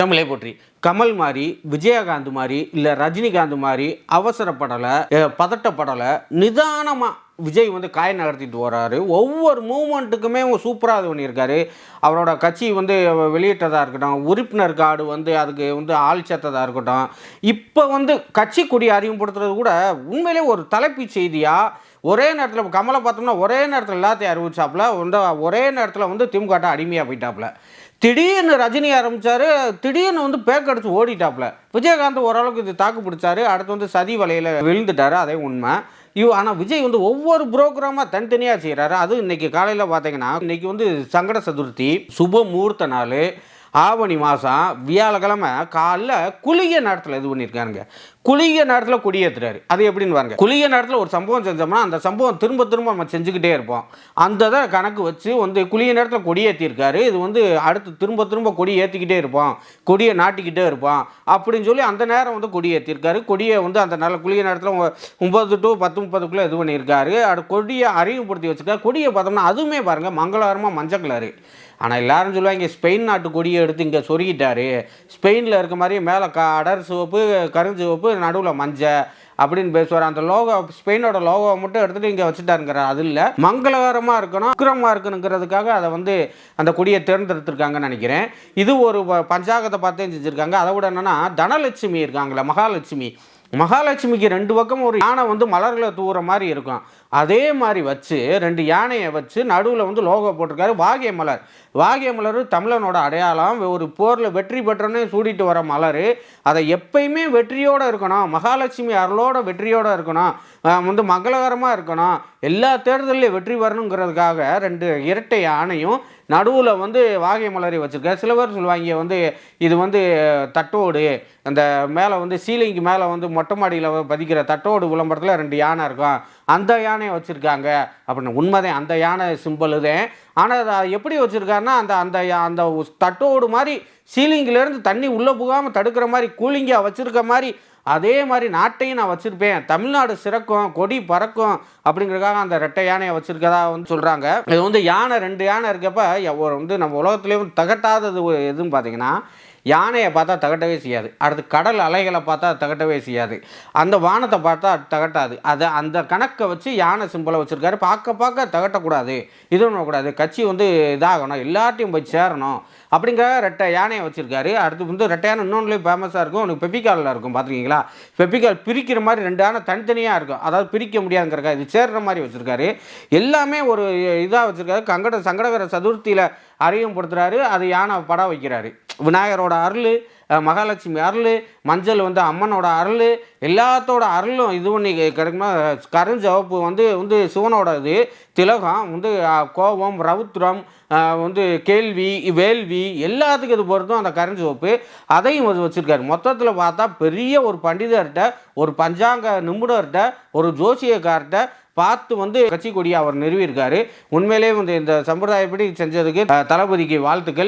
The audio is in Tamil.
தமிழை போற்றி. கமல் மாதிரி விஜயகாந்த் மாதிரி இல்லை ரஜினிகாந்த் மாதிரி அவசரப்படலை பதட்டப்படலை நிதானமாக விஜய் வந்து காய நகர்த்திட்டு வர்றாரு ஒவ்வொரு மூமெண்ட்டுக்குமே சூப்பராக இது பண்ணியிருக்காரு. அவரோட கட்சி வந்து வெளியிட்டதாக இருக்கட்டும் உறுப்பினர் கார்டு வந்து அதுக்கு வந்து ஆள் சேர்த்ததாக இருக்கட்டும் இப்போ வந்து கட்சி கொடி அறிமுகப்படுத்துறது கூட உண்மையிலே ஒரு தலைப்பு செய்தியாக ஒரே நேரத்தில் கமலை பார்த்தோம்னா ஒரே நேரத்தில் எல்லாத்தையும் அறிவிச்சாப்புல வந்து ஒரே நேரத்தில் வந்து திமுக அடிமையாக போயிட்டாப்புல. திடீர்னு ரஜினி ஆரம்பிச்சாரு திடீர்னு வந்து பேக் அடித்து ஓடிட்டாப்புல. விஜயகாந்த் ஓரளவுக்கு இது தாக்கு பிடிச்சாரு அடுத்து வந்து சதி வலையில் விழுந்துட்டாரு அதே உண்மை. இவ் ஆனால் விஜய் வந்து ஒவ்வொரு ப்ரோக்ராமாக தனித்தனியாக செய்கிறாரு அதுவும் இன்றைக்கி காலையில் பார்த்தீங்கன்னா இன்றைக்கி வந்து சங்கட சதுர்த்தி சுப முகூர்த்த நாள் ஆவணி மாதம் வியாழக்கிழமை காலைல குளிய நேரத்தில் இது பண்ணியிருக்காருங்க குளிய நேரத்தில் குடியேற்றுறாரு அது எப்படின்னு பாருங்க. குளிய நேரத்தில் ஒரு சம்பவம் செஞ்சோம்னா அந்த சம்பவம் திரும்ப திரும்ப நம்ம செஞ்சுக்கிட்டே இருப்போம். அந்த தான் கணக்கு வச்சு வந்து குளிய நேரத்தில் கொடியேற்றிருக்காரு இது வந்து அடுத்து திரும்ப திரும்ப கொடி ஏற்றிக்கிட்டே இருப்போம். கொடியை நாட்டிக்கிட்டே இருப்போம். அப்படின்னு சொல்லி அந்த நேரம் வந்து கொடி ஏற்றிருக்காரு கொடியை வந்து அந்த நல்ல குளிய நேரத்தில் ஒம்பது டு பத்து முப்பதுக்குள்ளே இது பண்ணியிருக்காரு அது கொடியை அறிவுப்படுத்தி வச்சுருக்காரு. கொடியை பார்த்தோம்னா அதுவுமே பாருங்கள் மங்களகரமாக மஞ்சள் கலரு ஆனால் எல்லாரும் சொல்லுவாங்க ஸ்பெயின் நாட்டு கொடியை எடுத்து இங்கே சொருகிட்டாரு. ஸ்பெயினில் இருக்க மாதிரி மேலே க அடர் சிவப்பு கருஞ்சிவப்பு நடுவில் மஞ்சள் அப்படின்னு பேசுவார். அந்த லோகோ ஸ்பெயினோட லோகோவை மட்டும் எடுத்துகிட்டு இங்கே வச்சுட்டாருங்கிறார் அது இல்லை. மங்களகரமாக இருக்கணும் உக்கிரமாக இருக்கணுங்கிறதுக்காக அதை வந்து அந்த கொடியை தேர்ந்தெடுத்திருக்காங்கன்னு நினைக்கிறேன். இது ஒரு ப- பஞ்சாங்கத்தை பார்த்தே செஞ்சுருக்காங்க. அதை விட என்னென்னா தனலட்சுமி இருக்காங்களே மகாலட்சுமி. மகாலட்சுமிக்கு ரெண்டு பக்கம் ஒரு யானை வந்து மலர்களை தூர மாதிரி இருக்கும். அதே மாதிரி வச்சு ரெண்டு யானையை வச்சு நடுவில் வந்து லோகோ போட்டிருக்காரு வாகிய மலர். வாகிய மலர் தமிழனோட அடையாளம் ஒரு போரில் வெற்றி பெற்றோன்னே சூடிட்டு வர மலர். அதை எப்பயுமே வெற்றியோடு இருக்கணும். மகாலட்சுமி அருளோட வெற்றியோடு இருக்கணும். வந்து மங்களகரமாக இருக்கணும். எல்லா தேர்தலையும் வெற்றி வரணுங்கிறதுக்காக ரெண்டு இரட்டை யானையும் நடுவில் வந்து வாகை மலரி வச்சுருக்காரு சில பேர் சொல்லுவாங்க வந்து இது வந்து தட்டோடு அந்த மேலே வந்து சீலிங்க்கு மேலே வந்து மொட்டை மாடியில் பதிக்கிற தட்டோடு விளம்பரத்தில் ரெண்டு யானை இருக்கும். அந்த யானையை வச்சுருக்காங்க. அப்படின்னு உண்மைதான் அந்த யானை சிம்பிள் தான். ஆனால் அதை எப்படி வச்சுருக்காருன்னா அந்த அந்த யா- அந்த தட்டோடு மாதிரி சீலிங்கிலேருந்து தண்ணி உள்ளே போகாமல் தடுக்கிற மாதிரி கூலிங்காக வச்சுருக்க மாதிரி அதே மாதிரி நாட்டையும் நான் வச்சுருப்பேன். தமிழ்நாடு சிறக்கும் கொடி பறக்கும் அப்படிங்கிறதுக்காக அந்த ரெட்டை யானையை வச்சுருக்கதா வந்து சொல்கிறாங்க இது வந்து யானை ரெண்டு யானை இருக்கப்ப ஒரு வந்து நம்ம உலகத்துலேயும் தகட்டாதது எதுன்னு பார்த்தீங்கன்னா யானையை பார்த்தா தகட்டவே செய்யாது. அடுத்து கடல் அலைகளை பார்த்தா தகட்டவே செய்யாது. அந்த வானத்தை பார்த்தா தகட்டாது. அதை அந்த கணக்கை வச்சு யானை சிம்பிளை வச்சுருக்காரு. பார்க்க பார்க்க தகட்டக்கூடாது. இது பண்ணக்கூடாது கட்சி வந்து இதாகணும். எல்லார்ட்டையும் போய் சேரணும். அப்படிங்கிற ரெட்டை யானை யானையை வச்சுருக்காரு. அடுத்து வந்து ரெட்டையான இன்னொன்றுலேயும் ஃபேமஸாக இருக்கும். உனக்கு பெப்பிக்காலில் இருக்கும் பார்த்துருக்கீங்களா பெப்பிக்கால் பிரிக்கிற மாதிரி ரெண்டு தனித்தனியாக இருக்கும். அதாவது பிரிக்க முடியாதுங்கிறக்கா இது சேர்ற மாதிரி வச்சுருக்காரு. எல்லாமே ஒரு இதாக வச்சுருக்காரு. கங்கட சங்கடகர சதுர்த்தியில் அறிமுகப்படுத்துறாரு அது யானை படம் வைக்கிறாரு. விநாயகரோட அருள் மகாலட்சுமி அருள் மஞ்சள் வந்து அம்மனோட அருள் எல்லாத்தோட அருளும் இது பண்ணி கிடைக்குமா? கருஞ்சவப்பு வந்து வந்து சிவனோட இது திலகம் வந்து கோபம் ரவுத்ரம் வந்து கேள்வி வேள்வி எல்லாத்துக்கும் இது பொறுத்தும் அந்த கருஞ்சவப்பு அதையும் வந்து வச்சுருக்காரு. மொத்தத்தில் பார்த்தா பெரிய ஒரு பண்டிதர்கிட்ட ஒரு பஞ்சாங்க நிபுணர்கிட்ட ஒரு ஜோசியக்கார்கிட்ட பார்த்து வந்து கட்சி கொடியை அவர் நிறுவியிருக்காரு. உண்மையிலேயே வந்து இந்த சம்பிரதாயப்படி செஞ்சதுக்கு தளபதிக்கு வாழ்த்துக்கள்.